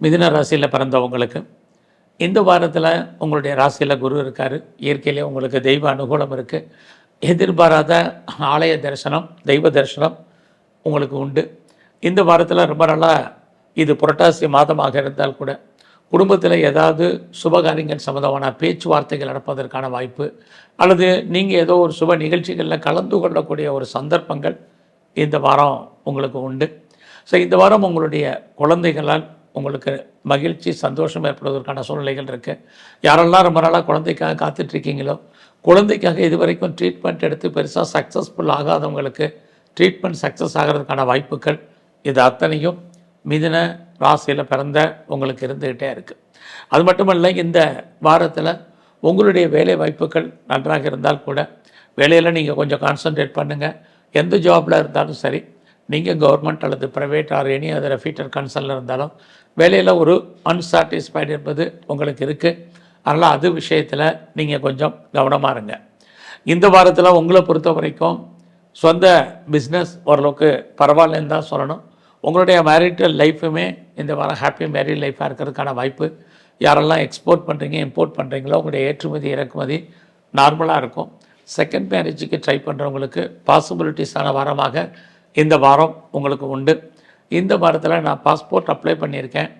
மிதுன ராசியில் பிறந்தவங்களுக்கு இந்த வாரத்தில் உங்களுடைய ராசியில் குரு இருக்கார். இயற்கையிலே உங்களுக்கு தெய்வ அனுகூலம் இருக்குது எதிர்பாராத ஆலய தரிசனம் தெய்வ தரிசனம் உங்களுக்கு உண்டு. இந்த வாரத்தில் ரொம்ப நாளாக இது புரட்டாசி மாதமாக இருந்தால் கூட குடும்பத்தில் ஏதாவது சுபகாரியங்கள் சம்மந்தமான பேச்சுவார்த்தைகள் நடப்பதற்கான வாய்ப்பு அல்லது நீங்கள் ஏதோ ஒரு சுப நிகழ்ச்சிகளில் கலந்து கொள்ளக்கூடிய ஒரு சந்தர்ப்பங்கள் இந்த வாரம் உங்களுக்கு உண்டு. ஸோ இந்த வாரம் உங்களுடைய குழந்தைகளால் உங்களுக்கு மகிழ்ச்சி சந்தோஷம் ஏற்படுவதற்கான சூழ்நிலைகள் இருக்குது யாரெல்லாம் ரொம்ப நாளாக குழந்தைக்காக காத்துட்ருக்கீங்களோ குழந்தைக்காக இது வரைக்கும் ட்ரீட்மெண்ட் எடுத்து பெருசாக சக்ஸஸ்ஃபுல் ஆகாதவங்களுக்கு ட்ரீட்மெண்ட் சக்ஸஸ் ஆகிறதுக்கான வாய்ப்புகள் இது அத்தனையும் மிதின ராசியில் பிறந்த உங்களுக்கு இருந்துக்கிட்டே இருக்குது அது மட்டுமல்ல இந்த வாரத்தில் உங்களுடைய வேலை வாய்ப்புகள் நன்றாக இருந்தால் கூட வேலையில் நீங்கள் கொஞ்சம் கான்சன்ட்ரேட் பண்ணுங்கள் எந்த ஜாபில் இருந்தாலும் சரி நீங்கள் கவர்மெண்ட் அல்லது private or any other feeder கன்சர்னில் இருந்தாலும் வேலையில் ஒரு அன்சாட்டிஸ்ஃபைடு என்பது உங்களுக்கு இருக்குது அதனால் அது விஷயத்தில் நீங்கள் கொஞ்சம் கவனமாக இருங்க. இந்த வாரத்தில் உங்களை பொறுத்த வரைக்கும் சொந்த பிஸ்னஸ் ஓரளவுக்கு பரவாயில்லன்னு தான் சொல்லணும். உங்களுடைய மேரிட்டல் லைஃப்புமே இந்த வாரம் ஹாப்பி மேரிட் லைஃபாக இருக்கிறதுக்கான வாய்ப்பு. யாரெல்லாம் எக்ஸ்போர்ட் பண்ணுறீங்க இம்போர்ட் பண்ணுறீங்களோ உங்களுடைய ஏற்றுமதி இறக்குமதி நார்மலாக இருக்கும். செகண்ட் மேரேஜுக்கு ட்ரை பண்ணுறவங்களுக்கு பாசிபிலிட்டிஸான வாரமாக இந்த வாரம் உங்களுக்கு உண்டு. இந்த வாரத்தில் நான் பாஸ்போர்ட் அப்ளை பண்ணியிருக்கேன்.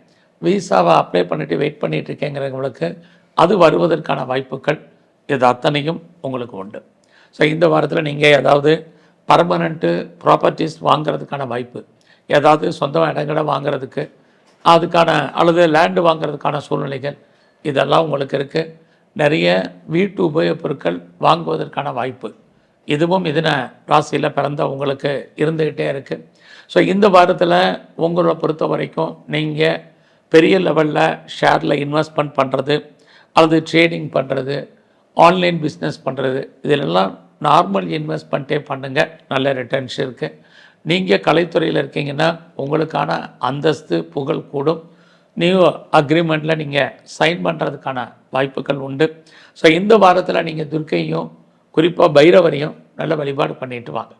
விசாவை அப்ளை பண்ணிவிட்டு வெயிட் பண்ணிட்டு இருக்கேங்கிறவங்களுக்கு அது வருவதற்கான வாய்ப்புகள் இது அத்தனையும் உங்களுக்கு உண்டு. ஸோ இந்த வாரத்தில் நீங்கள் ஏதாவது பர்மனண்ட்டு ப்ராப்பர்ட்டிஸ் வாங்குறதுக்கான வாய்ப்பு ஏதாவது சொந்த இடங்களை வாங்குறதுக்கு அதுக்கான அல்லது லேண்டு வாங்குறதுக்கான சூழ்நிலைகள் இதெல்லாம் உங்களுக்கு இருக்குது நிறைய வீட்டு உபயோகப் பொருட்கள் வாங்குவதற்கான வாய்ப்பு. இதுவும் இதன ராசியில் பிறந்த உங்களுக்கு இருந்துக்கிட்டே இருக்குது ஸோ இந்த வாரத்தில் உங்களை பொறுத்த வரைக்கும் நீங்கள் பெரிய லெவலில் ஷேரில் இன்வெஸ்ட்மெண்ட் பண்ணுறது அல்லது ட்ரேடிங் பண்ணுறது ஆன்லைன் பிஸ்னஸ் பண்ணுறது இதிலெல்லாம் நார்மல் இன்வெஸ்ட்மெண்ட்டே பண்ணுங்கள் நல்ல ரிட்டர்ன்ஸ் இருக்குது நீங்கள் கலைத்துறையில் இருக்கீங்கன்னா உங்களுக்கான அந்தஸ்து புகழ் கூடும். நியூ அக்ரிமெண்ட்டில் நீங்கள் சைன் பண்ணுறதுக்கான வாய்ப்புகள் உண்டு. ஸோ இந்த வாரத்தில் நீங்கள் துர்க்கையும் குறிப்பாக பைரவனையும் நல்ல வழிபாடு பண்ணிட்டு வாங்க.